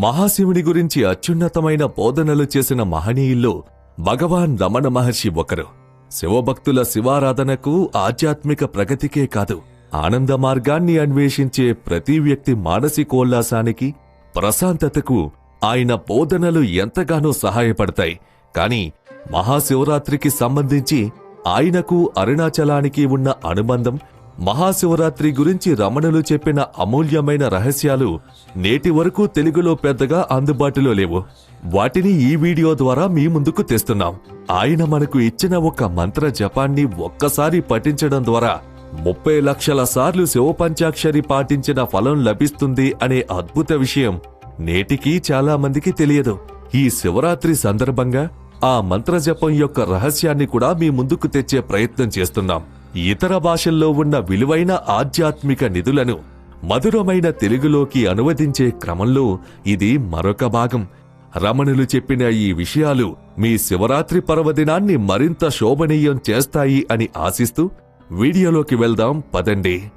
మహాశివుని గురించి అత్యున్నతమైన బోధనలు చేసిన మహనీయుల్లో భగవాన్ రమణ మహర్షి ఒకరు. శివభక్తుల శివారాధనకు ఆధ్యాత్మిక ప్రగతికే కాదు ఆనంద మార్గాన్ని అన్వేషించే ప్రతి వ్యక్తి మానసికోల్లాసానికి ప్రశాంతతకు ఆయన బోధనలు ఎంతగానో సహాయపడతాయి. కాని మహాశివరాత్రికి సంబంధించి ఆయనకు అరుణాచలానికి ఉన్న అనుబంధం మహాశివరాత్రి గురించి రమణులు చెప్పిన అమూల్యమైన రహస్యాలు నేటి వరకు తెలుగులో పెద్దగా అందుబాటులో లేవు. వాటిని ఈ వీడియో ద్వారా మీ ముందుకు తెస్తున్నాం. ఆయన మనకు ఇచ్చిన ఒక మంత్ర జపాన్ని ఒక్కసారి పఠించడం ద్వారా ముప్పై లక్షల సార్లు శివపంచాక్షరి పాటించిన ఫలం లభిస్తుంది అనే అద్భుత విషయం నేటికీ చాలామందికి తెలియదు. ఈ శివరాత్రి సందర్భంగా ఆ మంత్రజపం యొక్క రహస్యాన్ని కూడా మీ ముందుకు తెచ్చే ప్రయత్నం చేస్తున్నాం. ఇతర భాషల్లో ఉన్న విలువైన ఆధ్యాత్మిక నిధులను మధురమైన తెలుగులోకి అనువదించే క్రమంలో ఇది మరొక భాగం. రమణులు చెప్పిన ఈ విషయాలు మీ శివరాత్రి పర్వదినాన్ని మరింత శోభనీయం చేస్తాయి అని ఆశిస్తూ వీడియోలోకి వెళ్దాం పదండి.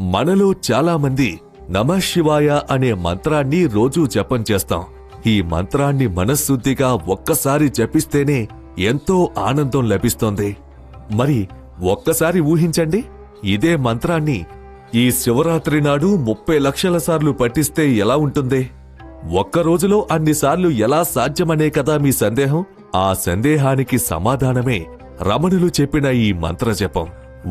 మనలో చాలామంది మంది శివాయ అనే మంత్రాన్ని రోజూ జపం చేస్తాం. ఈ మంత్రాన్ని మనశ్శుద్ధిగా ఒక్కసారి జపిస్తేనే ఎంతో ఆనందం లభిస్తోంది. మరి ఒక్కసారి ఊహించండి ఇదే మంత్రాన్ని ఈ శివరాత్రి నాడు ముప్పై లక్షల సార్లు పఠిస్తే ఎలా ఉంటుంది? ఒక్క రోజులో అన్నిసార్లు ఎలా సాధ్యమనే కదా మీ సందేహం? ఆ సందేహానికి సమాధానమే రమణులు చెప్పిన ఈ మంత్రజపం.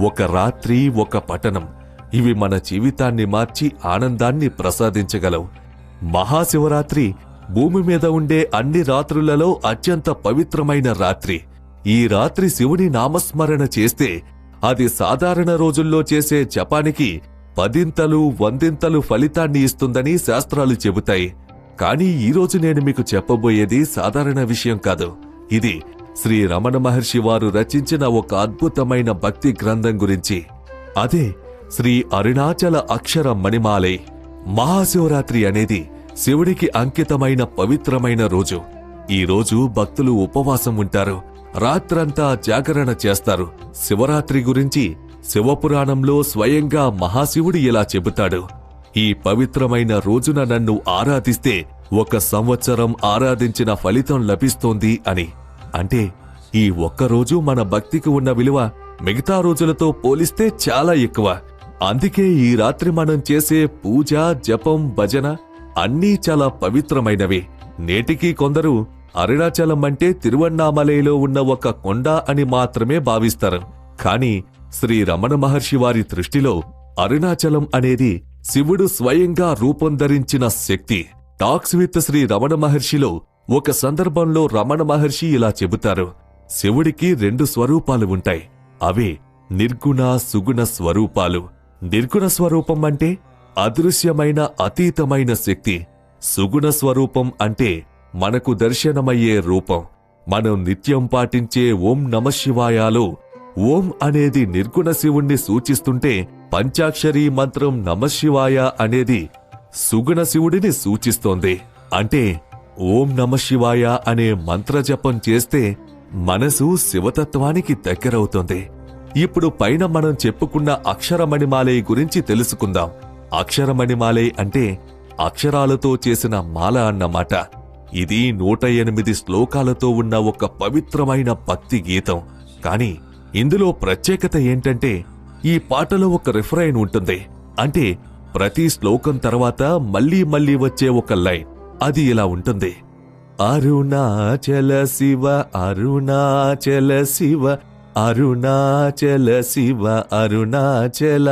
ఒక రాత్రి ఒక పఠనం. ఇవి మన జీవితాన్ని మార్చి ఆనందాన్ని ప్రసాదించగలవు. మహాశివరాత్రి భూమి మీద ఉండే అన్ని రాత్రులలో అత్యంత పవిత్రమైన రాత్రి. ఈ రాత్రి శివుని నామస్మరణ చేస్తే అది సాధారణ రోజుల్లో చేసే జపానికి పదింతలు వందింతలు ఫలితాన్ని ఇస్తుందని శాస్త్రాలు చెబుతాయి. కానీ ఈరోజు నేను మీకు చెప్పబోయేది సాధారణ విషయం కాదు. ఇది శ్రీ రమణ మహర్షి వారు రచించిన ఒక అద్భుతమైన భక్తి గ్రంథం గురించి. అదే శ్రీ అరుణాచల అక్షర మణిమాలై మహాశివరాత్రి అనేది శివుడికి అంకితమైన పవిత్రమైన రోజు. ఈ రోజు భక్తులు ఉపవాసం ఉంటారు. రాత్రంతా జాగరణ చేస్తారు. శివరాత్రి గురించి శివపురాణంలో స్వయంగా మహాశివుడు ఇలా చెబుతాడు. ఈ పవిత్రమైన రోజున నన్ను ఆరాధిస్తే ఒక సంవత్సరం ఆరాధించిన ఫలితం లభిస్తోంది అని. అంటే ఈ ఒక్కరోజు మన భక్తికి ఉన్న విలువ మిగతా రోజులతో పోలిస్తే చాలా ఎక్కువ. అందుకే ఈ రాత్రి మనం చేసే పూజ జపం భజన అన్నీ చాలా పవిత్రమైనవి. నేటికీ కొందరు అరుణాచలం అంటే తిరువన్నామలైలో ఉన్న ఒక కొండ అని మాత్రమే భావిస్తారు. కాని శ్రీ రమణ మహర్షి వారి దృష్టిలో అరుణాచలం అనేది శివుడు స్వయంగా రూపొందరించిన శక్తి. టాక్స్ విత్ శ్రీ రమణ మహర్షిలో ఒక సందర్భంలో రమణ మహర్షి ఇలా చెబుతారు. శివుడికి రెండు స్వరూపాలు ఉంటాయి. అవే నిర్గుణ సుగుణ స్వరూపాలు. నిర్గుణ స్వరూపం అంటే అదృశ్యమైన అతీతమైన శక్తి. సుగుణ స్వరూపం అంటే మనకు దర్శనమయ్యే రూపం. మనం నిత్యం పాటించే ఓం నమశివాయాలో ఓం అనేది నిర్గుణ శివుణ్ణి సూచిస్తుంటే పంచాక్షరీ మంత్రం నమశివాయ అనేది సుగుణ శివుడిని సూచిస్తోంది. అంటే ఓం నమశివాయ అనే మంత్రజపం చేస్తే మనసు శివతత్వానికి దగ్గరవుతుంది. ఇప్పుడు పైన మనం చెప్పుకున్న అక్షరమణిమాలయ గురించి తెలుసుకుందాం. అక్షరమణిమాలయ అంటే అక్షరాలతో చేసిన మాల అన్నమాట. ఇది నూట ఎనిమిది శ్లోకాలతో ఉన్న ఒక పవిత్రమైన భక్తి గీతం. కాని ఇందులో ప్రత్యేకత ఏంటంటే ఈ పాటలో ఒక రిఫ్రైన్ ఉంటుంది. అంటే ప్రతి శ్లోకం తర్వాత మళ్ళీ మళ్ళీ వచ్చే ఒక లైన్. అది ఇలా ఉంటుంది. అరుణాచల శివ అరుణాచల శివ అరుణాచల శివ అరుణాచల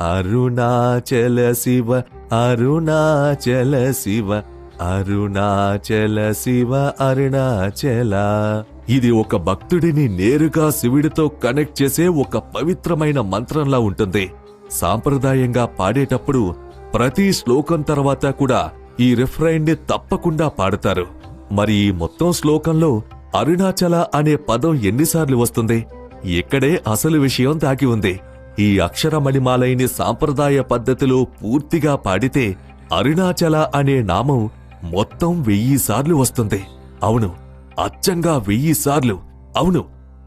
అరుణాచల శివ అరుణాచల శివ అరుణాచల శివ అరుణాచల. ఇది ఒక భక్తుడిని నేరుగా శివుడితో కనెక్ట్ చేసే ఒక పవిత్రమైన మంత్రంలా ఉంటుంది. సాంప్రదాయంగా పాడేటప్పుడు ప్రతి శ్లోకం తర్వాత కూడా ఈ రిఫ్రైన్ని తప్పకుండా పాడతారు. మరి ఈ మొత్తం శ్లోకంలో అరుణాచల అనే పదం ఎన్నిసార్లు వస్తుంది? ఇక్కడే అసలు విషయం దాగి ఉంది. ఈ అక్షరమణిమాలైని సాంప్రదాయ పద్ధతిలో పూర్తిగా పాడితే అరుణాచల అనే నామం మొత్తం వెయ్యి సార్లు వస్తుంది. అవును అచ్చంగా వెయ్యి సార్లు. అవును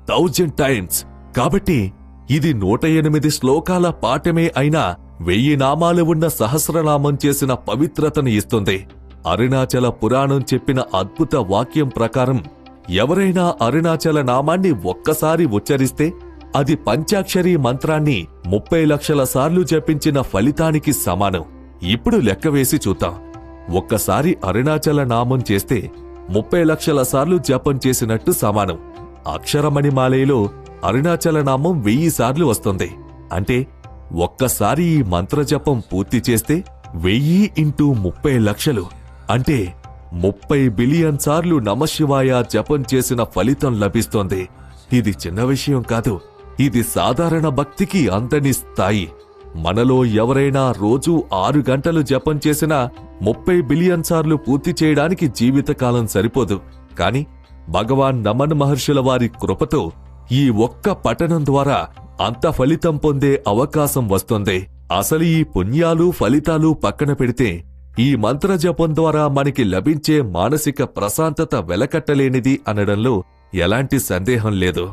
థౌజండ్ టైమ్స్ కాబట్టి ఇది నూట ఎనిమిది శ్లోకాల పాఠమే అయినా వెయ్యి నామాలు ఉన్న సహస్రనామం చేసిన పవిత్రతను ఇస్తుంది. అరుణాచల పురాణం చెప్పిన అద్భుత వాక్యం ప్రకారం ఎవరైనా అరుణాచల నామాన్ని ఒక్కసారి ఉచ్చరిస్తే అది పంచాక్షరీ మంత్రాన్ని ముప్పై లక్షల సార్లు జపించిన ఫలితానికి సమానం. ఇప్పుడు లెక్కవేసి చూద్దాం. ఒక్కసారి అరుణాచల నామం చేస్తే ముప్పై లక్షల సార్లు జపం చేసినట్టు సమానం. అక్షరమణి మాలయలో అరుణాచల నామం వెయ్యి సార్లు వస్తుంది. అంటే ఒక్కసారి ఈ మంత్రజపం పూర్తి చేస్తే వెయ్యి ఇంటూ ముప్పై లక్షలు. అంటే ముప్పై బిలియన్ సార్లు నమశివాయ జపం చేసిన ఫలితం లభిస్తోంది. ఇది చిన్న విషయం కాదు. ఇది సాధారణ భక్తికి అంతని స్థాయి. మనలో ఎవరైనా రోజూ ఆరు గంటలు జపం చేసినా ముప్పై బిలియన్ సార్లు పూర్తి చేయడానికి జీవితకాలం సరిపోదు. కాని భగవాన్ నమన్ మహర్షుల వారి కృపతో ఈ ఒక్క పఠనం ద్వారా అంత ఫలితం పొందే అవకాశం వస్తుంది. అసలు ఈ పుణ్యాలు ఫలితాలు పక్కన పెడితే ఈ మంత్ర జపం ద్వారా మనకి లభించే మానసిక ప్రశాంతత వెలకట్టలేనిది అనడంలో ఎలాంటి సందేహం లేదు.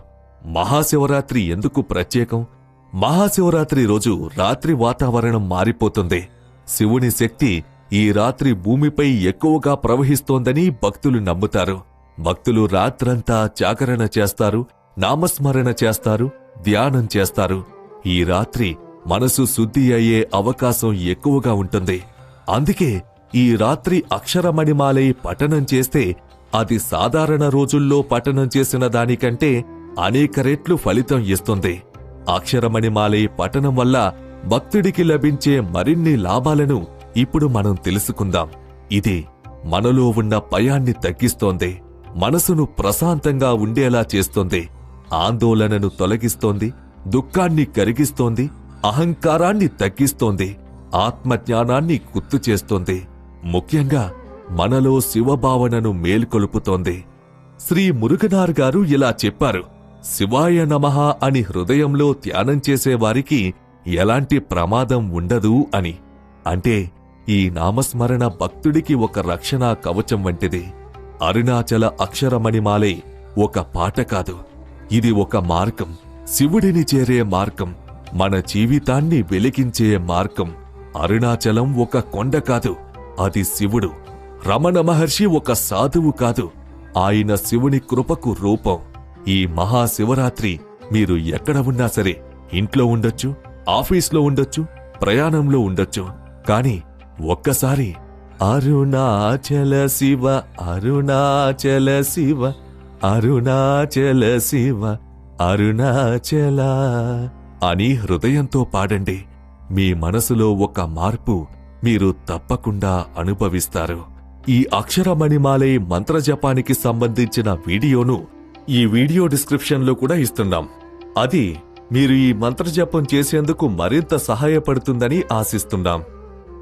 మహాశివరాత్రి ఎందుకు ప్రత్యేకం? మహాశివరాత్రి రోజు రాత్రి వాతావరణం మారిపోతుంది. శివుని శక్తి ఈ రాత్రి భూమిపై ఎక్కువగా ప్రవహిస్తోందని భక్తులు నమ్ముతారు. భక్తులు రాత్రంతా జాగరణ చేస్తారు నామస్మరణ చేస్తారు ధ్యానం చేస్తారు. ఈ రాత్రి మనసు శుద్ధి అయ్యే అవకాశం ఎక్కువగా ఉంటుంది. అందుకే ఈ రాత్రి అక్షరమణిమాలై పఠనం చేస్తే అది సాధారణ రోజుల్లో పఠనం చేసిన దానికంటే అనేక రెట్లు ఫలితం ఇస్తుంది. అక్షరమణిమాలై పఠనం వల్ల భక్తుడికి లభించే మరిన్ని లాభాలను ఇప్పుడు మనం తెలుసుకుందాం. ఇది మనలో ఉన్న భయాన్ని తగ్గిస్తోంది. మనసును ప్రశాంతంగా ఉండేలా చేస్తోంది. ఆందోళనను తొలగిస్తోంది. దుఃఖాన్ని కరిగిస్తోంది. అహంకారాన్ని తగ్గిస్తోంది. ఆత్మజ్ఞానాన్ని గుర్తు చేస్తోంది. ముఖ్యంగా మనలో శివభావనను మేల్కొలుపుతోంది. శ్రీ మురుగనార్ గారు ఇలా చెప్పారు. శివాయ నమః అని హృదయంలో ధ్యానం చేసేవారికి ఎలాంటి ప్రమాదం ఉండదు అని. అంటే ఈ నామస్మరణ భక్తుడికి ఒక రక్షణా కవచం వంటిది. అరుణాచల అక్షరమణిమాలే ఒక పాట కాదు. ఇది ఒక మార్గం. శివుడిని చేరే మార్గం. మన జీవితాన్ని వెలిగించే మార్గం. అరుణాచలం ఒక కొండ కాదు. అది శివుడు. రమణ మహర్షి ఒక సాధువు కాదు. ఆయన శివుని కృపకు రూపం. ఈ మహాశివరాత్రి మీరు ఎక్కడ ఉన్నా సరే ఇంట్లో ఉండొచ్చు ఆఫీస్లో ఉండొచ్చు ప్రయాణంలో ఉండొచ్చు. కాని ఒక్కసారి అరుణాచల శివ అరుణాచల శివ అరుణాచల శివ అరుణాచల అని హృదయంతో పాడండి. మీ మనసులో ఒక మార్పు మీరు తప్పకుండా అనుభవిస్తారు. ఈ అక్షరమణిమాలై మంత్రజపానికి సంబంధించిన వీడియోను ఈ వీడియో డిస్క్రిప్షన్లో కూడా ఇస్తున్నాం. అది మీరు ఈ మంత్రజపం చేసేందుకు మరింత సహాయపడుతుందని ఆశిస్తున్నాం.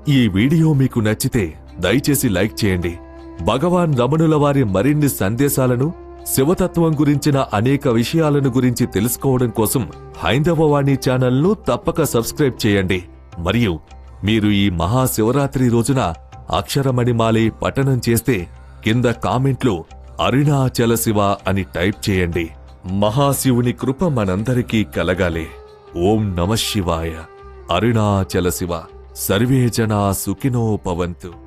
ఈ వీడియో మీకు నచ్చితే దయచేసి లైక్ చేయండి. భగవాన్ రమణుల వారి మరిన్ని సందేశాలను శివతత్వం గురించిన అనేక విషయాలను గురించి తెలుసుకోవడం కోసం హైందవవాణి ఛానల్ను తప్పక సబ్స్క్రైబ్ చేయండి. మరియు మీరు ఈ మహాశివరాత్రి రోజున అక్షరమణిమాలే పఠనం చేస్తే కింద కామెంట్లో అరుణాచల శివ అని టైప్ చేయండి. మహాశివుని కృప మనందరికీ కలగాలి. ఓం నమ శివాయ. అరుణాచల శివ. సర్వే జనా సుఖినో పవంతు